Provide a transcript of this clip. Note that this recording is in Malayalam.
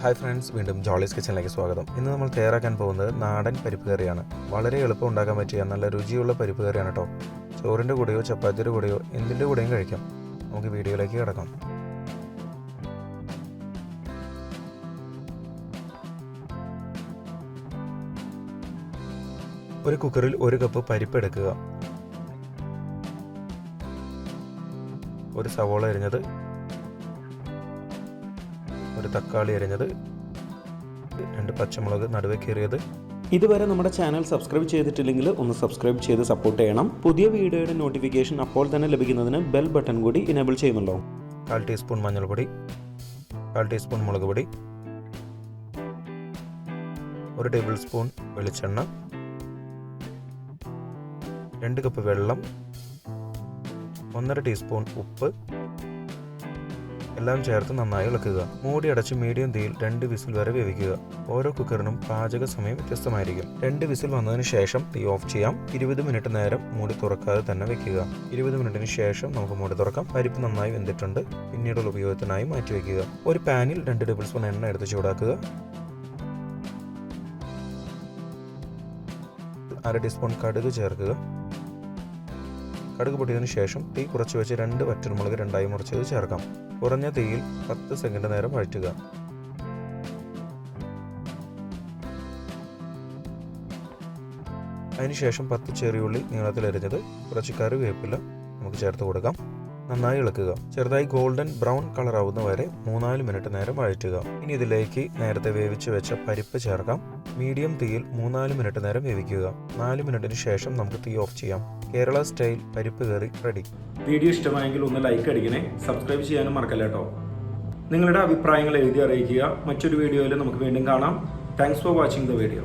ഹായ് ഫ്രണ്ട്സ് വീണ്ടും ജോളീസ് കിച്ചണിലേക്ക് സ്വാഗതം. ഇന്ന് നമ്മൾ തയ്യാറാക്കാൻ പോകുന്നത് നാടൻ പരിപ്പ് കറിയാണ്. വളരെ എളുപ്പം ഉണ്ടാക്കാൻ പറ്റിയ നല്ല രുചിയുള്ള പരിപ്പ് കറിയാണ് കേട്ടോ ചോറിന്റെ കൂടെയോ ചപ്പാത്തിയുടെ കൂടെയോ എന്തിന്റെ കൂടെയും കഴിക്കാം. നമുക്ക് വീഡിയോയിലേക്ക് കിടക്കാം. ഒരു കുക്കറിൽ ഒരു കപ്പ് പരിപ്പ് എടുക്കുക. ഒരു സവോള അരിഞ്ഞത് ഒരു തക്കാളി അരിഞ്ഞത് രണ്ട് പച്ചമുളക് നടുവെ കീറിയത്. ഇതുവരെ നമ്മുടെ ചാനൽ സബ്സ്ക്രൈബ് ചെയ്തിട്ടില്ലെങ്കിൽ ഒന്ന് സബ്സ്ക്രൈബ് ചെയ്ത് സപ്പോർട്ട് ചെയ്യണം. പുതിയ വീഡിയോയുടെ നോട്ടിഫിക്കേഷൻ അപ്പോൾ തന്നെ ലഭിക്കുന്നതിന് ബെൽ ബട്ടൺ കൂടി ഇനേബിൾ ചെയ്യുന്നുണ്ടോ കാൽ ടീസ്പൂൺ മഞ്ഞൾപ്പൊടി കാൽ ടീസ്പൂൺ മുളക് പൊടി ഒരു ടേബിൾ സ്പൂൺ വെളിച്ചെണ്ണ രണ്ട് കപ്പ് വെള്ളം ഒന്നര ടീസ്പൂൺ ഉപ്പ് എല്ലാം ചേർത്ത് നന്നായി ഇളക്കുക. മൂടി അടച്ച് മീഡിയം തീയിൽ രണ്ട് വിസിൽ വരെ വേവിക്കുക. ഓരോ കുക്കറിനും പാചക സമയം വ്യത്യസ്തമായിരിക്കും. രണ്ട് വിസിൽ വന്നതിന് ശേഷം തീ ഓഫ് ചെയ്യാം. ഇരുപത് മിനിറ്റ് നേരം മൂടി തുറക്കാതെ തന്നെ വെക്കുക. ഇരുപത് മിനിറ്റിന് ശേഷം നമുക്ക് മൂടി തുറക്കാം. പരിപ്പ് നന്നായി വെന്തിട്ടുണ്ട്. പിന്നീടുള്ള ഉപയോഗത്തിനായി മാറ്റി വെക്കുക. ഒരു പാനിൽ രണ്ട് ടേബിൾ സ്പൂൺ എണ്ണ എടുത്ത് ചൂടാക്കുക. അര ടീസ്പൂൺ കടുക് ചേർക്കുക. കടുക് പൊട്ടിയതിന് ശേഷം തീ കുറച്ച് വെച്ച് രണ്ട് വറ്റൽമുളക് രണ്ടായി മുറിച്ചത് ചേർക്കാം. കുറഞ്ഞ തീയിൽ പത്ത് സെക്കൻഡ് നേരം വഴറ്റുക. അതിനുശേഷം പത്ത് ചെറിയുള്ളി നീളത്തിലരിഞ്ഞത് കുറച്ച് കറിവേപ്പില നമുക്ക് ചേർത്ത് കൊടുക്കാം. നന്നായി ഇളക്കുക. ചെറുതായി ഗോൾഡൻ ബ്രൗൺ കളർ ആവുന്ന വരെ മൂന്നാൽ മിനിറ്റ് നേരം വഴറ്റുക. ഇനി ഇതിലേക്ക് നേരത്തെ വേവിച്ച് വെച്ച പരിപ്പ് ചേർക്കാം. മീഡിയം തീയിൽ മൂന്നാൽ മിനിറ്റ് നേരം വേവിക്കുക. നാല് മിനിറ്റിന് ശേഷം നമുക്ക് തീ ഓഫ് ചെയ്യാം. കേരള സ്റ്റൈൽ പരിപ്പ് കറി റെഡി. വീഡിയോ ഇഷ്ടമായെങ്കിൽ ഒന്ന് ലൈക്ക് അടിക്കണേ. സബ്സ്ക്രൈബ് ചെയ്യാനും മറക്കല്ല കേട്ടോ. നിങ്ങളുടെ അഭിപ്രായങ്ങൾ എഴുതി അറിയിക്കുക. മറ്റൊരു വീഡിയോയിൽ നമുക്ക് വീണ്ടും കാണാം. Thanks for watching the video